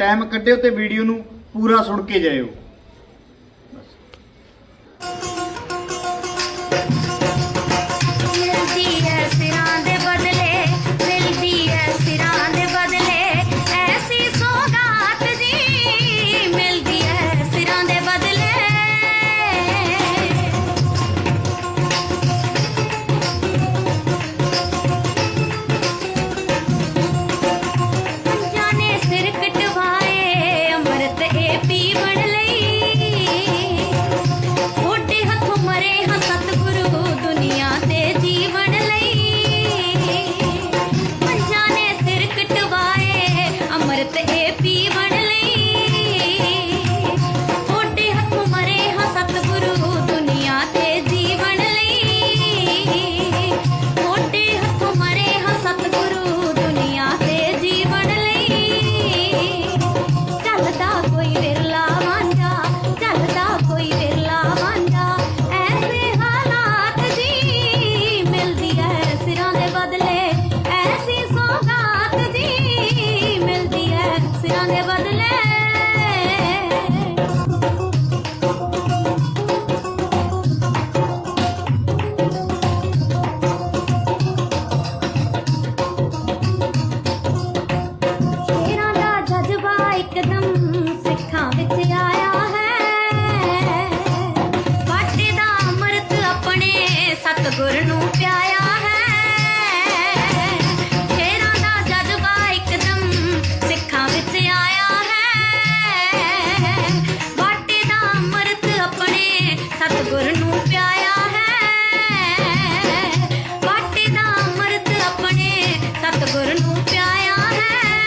Time ਕੱਢਿਓ ਤੇ video ਨੂੰ ਪੂਰਾ ਸੁਣ ਕੇ ਜਾਇਓ। ਦੇ ਬਦਲੇ। ਦਾ ਜਜ਼ਬਾ ਇੱਕਦਮ ਸਿੱਖਾਂ ਵਿੱਚ ਆਇਆ ਹੈ। ਵਾਟੇ ਦਾ ਅੰਮ੍ਰਿਤ ਆਪਣੇ ਸਤਿਗੁਰ ਨੂੰ ਪਿਆਇਆ प्याया है